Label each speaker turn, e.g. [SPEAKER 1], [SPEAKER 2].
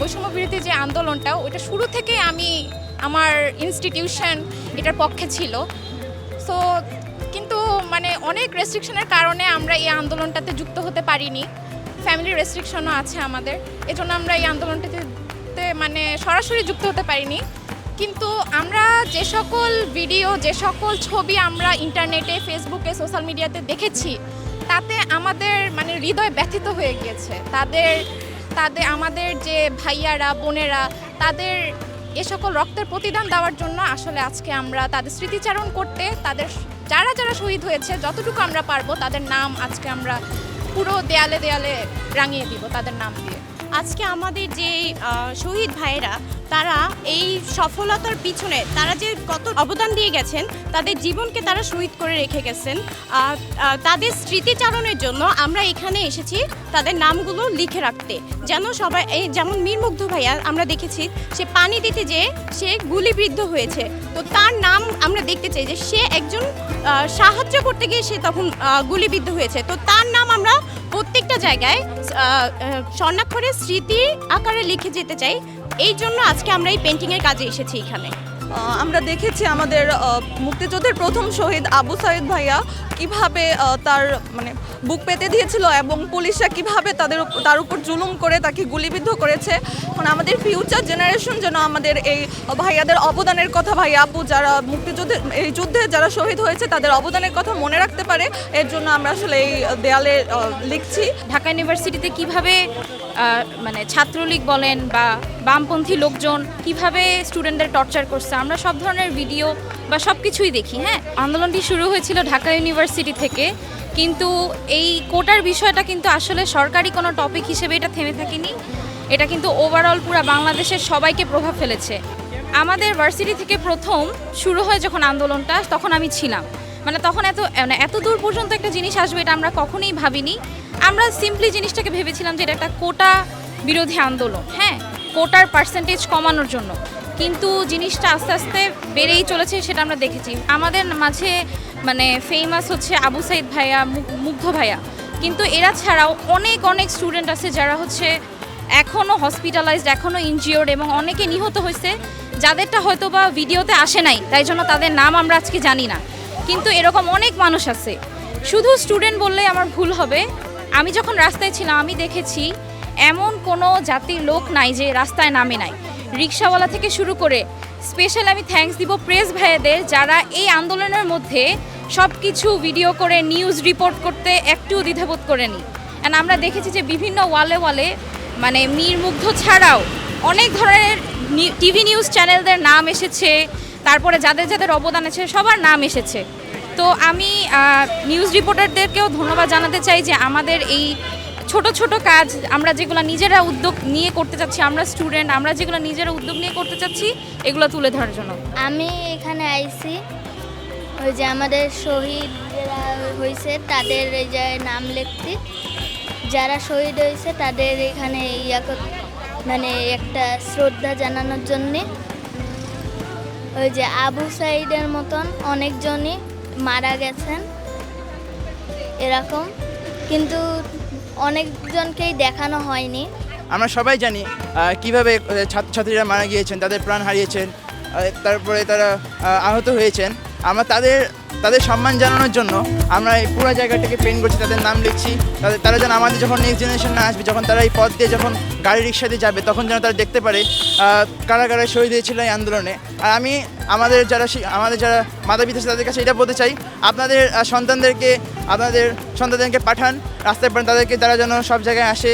[SPEAKER 1] বৈষম্য বিরোধী যে আন্দোলনটা, ওইটা শুরু থেকে আমি আমার ইনস্টিটিউশন এটার পক্ষে ছিল। সো কিন্তু মানে অনেক রেস্ট্রিকশনের কারণে আমরা এই আন্দোলনটাতে যুক্ত হতে পারিনি। ফ্যামিলি রেস্ট্রিকশনও আছে আমাদের। এজন্য আমরা এই আন্দোলনটাতে মানে সরাসরি যুক্ত হতে পারিনি। কিন্তু আমরা যে সকল ভিডিও যে সকল ছবি আমরা ইন্টারনেটে ফেসবুকে সোশ্যাল মিডিয়াতে দেখেছি, তাতে আমাদের মানে হৃদয় ব্যথিত হয়ে গিয়েছে। তাদের তাদের আমাদের যে ভাইয়ারা, বোনেরা, তাদের এ সকল রক্তের প্রতিদান দেওয়ার জন্য আসলে আজকে আমরা তাদের স্মৃতিচারণ করতে, তাদের যারা যারা শহীদ হয়েছে, যতটুকু আমরা পারব, তাদের নাম আজকে আমরা পুরো দেয়ালে দেয়ালে রাঙিয়ে দিব, তাদের নাম দিয়ে।
[SPEAKER 2] আজকে আমাদের যে শহীদ ভাইয়েরা, তারা এই সফলতার পিছনে, তারা যে কত অবদান দিয়ে গেছেন, তাদের জীবনকে তারা শহীদ করে রেখে গেছেন। তাদের স্মৃতিচারণের জন্য আমরা এখানে এসেছি তাদের নামগুলো লিখে রাখতে। যেন সবাই, এই যেমন মীরমুগ্ধ ভাইয়া আমরা দেখেছি, সে পানি দিতে যেয়ে সে গুলিবিদ্ধ হয়েছে। তো তার নাম আমরা দেখতে চাই যে, সে একজন সাহায্য করতে গিয়ে সে তখন গুলিবিদ্ধ হয়েছে। তো তার নাম আমরা প্রত্যেকটা জায়গায় স্বর্ণাক্ষরে স্মৃতি আকারে লিখে যেতে চাই। এই জন্য আজকে আমরা এই পেন্টিংয়ের কাজে এসেছি এখানে।
[SPEAKER 3] আমরা দেখেছি আমাদের মুক্তিযুদ্ধের প্রথম শহীদ আবু সাইদ ভাইয়া কীভাবে তার মানে বুক পেতে দিয়েছিল এবং পুলিশরা কীভাবে তাদের তার উপর জুলুম করে তাকে গুলিবিদ্ধ করেছে। এখন আমাদের ফিউচার জেনারেশন যেন আমাদের এই ভাইয়াদের অবদানের কথা ভাই আপু যারা মুক্তিযুদ্ধে এই যুদ্ধে যারা শহীদ হয়েছে তাদের অবদানের কথা মনে রাখতে পারে। এর জন্য আমরা আসলে এই দেয়ালে লিখছি।
[SPEAKER 4] ঢাকা ইউনিভার্সিটিতে কীভাবে মানে ছাত্রলীগ বলেন বা বামপন্থী লোকজন কীভাবে স্টুডেন্টদের টর্চার করছে, আমরা সব ধরনের ভিডিও বা সব কিছুই দেখি হ্যাঁ? আন্দোলনটি শুরু হয়েছিল ঢাকা ইউনিভার্সিটি থেকে, কিন্তু এই কোটার বিষয়টা কিন্তু আসলে সরকারি কোনো টপিক হিসেবে এটা থেমে থাকেনি। এটা কিন্তু ওভারঅল পুরো বাংলাদেশের সবাইকে প্রভাব ফেলেছে। আমাদের ভার্সিটি থেকে প্রথম শুরু হয় যখন আন্দোলনটা, তখন আমি ছিলাম। মানে তখন এত মানে এত দূর পর্যন্ত একটা জিনিস আসবে এটা আমরা কখনোই ভাবিনি। আমরা সিম্পলি জিনিসটাকে ভেবেছিলাম যে এটা একটা কোটা বিরোধী আন্দোলন হ্যাঁ? কোটার পার্সেন্টেজ কমানোর জন্য। কিন্তু জিনিসটা আস্তে আস্তে বেড়েই চলেছে সেটা আমরা দেখেছি। আমাদের মাঝে মানে ফেমাস হচ্ছে আবু সাইদ ভাইয়া মুগ্ধ ভাইয়া। কিন্তু এরা ছাড়াও অনেক অনেক স্টুডেন্ট আছে যারা হচ্ছে এখনও হসপিটালাইজড এখনও ইনজিওর্ড এবং অনেকে নিহত হয়েছে, যাদেরটা হয়তো বা ভিডিওতে আসে নাই, তাই জন্য তাদের নাম আমরা আজকে জানি না। কিন্তু এরকম অনেক মানুষ আছে। শুধু স্টুডেন্ট বললে আমার ভুল হবে। আমি যখন রাস্তায় ছিলাম, আমি দেখেছি এমন কোনো জাতির লোক নাই যে রাস্তায় নামে নাই। রিক্সাওয়ালা থেকে শুরু করে স্পেশাল আমি থ্যাঙ্কস দিব প্রেস ভাইয়াদের যারা এই আন্দোলনের মধ্যে সব কিছু ভিডিও করে নিউজ রিপোর্ট করতে একটু দ্বিধাবোধ করেনি। অ্যান্ড আমরা দেখেছি যে বিভিন্ন ওয়ালে ওয়ালে মানে মীর মুগ্ধ ছাড়াও অনেক ধরনের টিভি নিউজ চ্যানেলদের নাম এসেছে, তারপরে যাদের যাদের অবদান আছে সবার নাম এসেছে। তো আমি নিউজ রিপোর্টারদেরকেও ধন্যবাদ জানাতে চাই যে আমাদের এই ছোট ছোট কাজ আমরা যেগুলো নিজেরা উদ্যোগ নিয়ে করতে চাচ্ছি, আমরা স্টুডেন্ট আমরা যেগুলো নিজেরা উদ্যোগ নিয়ে করতে চাচ্ছি, এগুলো তুলে ধরার জন্য।
[SPEAKER 5] আমি এখানে আইছি, ওই যে আমাদের শহীদ হয়েছে তাদের এই যে নাম লিখতে যারা শহীদ হয়েছে তাদের এখানে মানে একটা শ্রদ্ধা জানানোর জন্যে। ওই যে আবু সাইদের মতন অনেকজনই মারা গেছেন, এরকম। কিন্তু অনেকজনকেই দেখানো হয়নি।
[SPEAKER 6] আমরা সবাই জানি কীভাবে ছাত্রছাত্রীরা মারা গিয়েছেন, তাদের প্রাণ হারিয়েছেন তারপরে তারা আহত হয়েছেন। আমরা তাদের তাদের সম্মান জানানোর জন্য আমরা এই পুরো জায়গাটাকে পেন্ট করছি, তাদের নাম লিখছি। তাদের, তারা যেন আমাদের যখন নেক্সট জেনারেশন না আসবে, যখন তারা এই পথ দিয়ে যখন গাড়ি রিক্সা দিয়ে যাবে, তখন যেন তারা দেখতে পারে কারা কারা শহীদ হয়েছিল এই আন্দোলনে। আর আমি আমাদের যারা আমাদের যারা মাতা পিতা তাদের কাছে এটা বলতে চাই, আপনাদের সন্তানদেরকে আপনাদের সন্তানদেরকে পাঠান, রাস্তায় পাঠান তাদেরকে তারা যেন সব জায়গায় আসে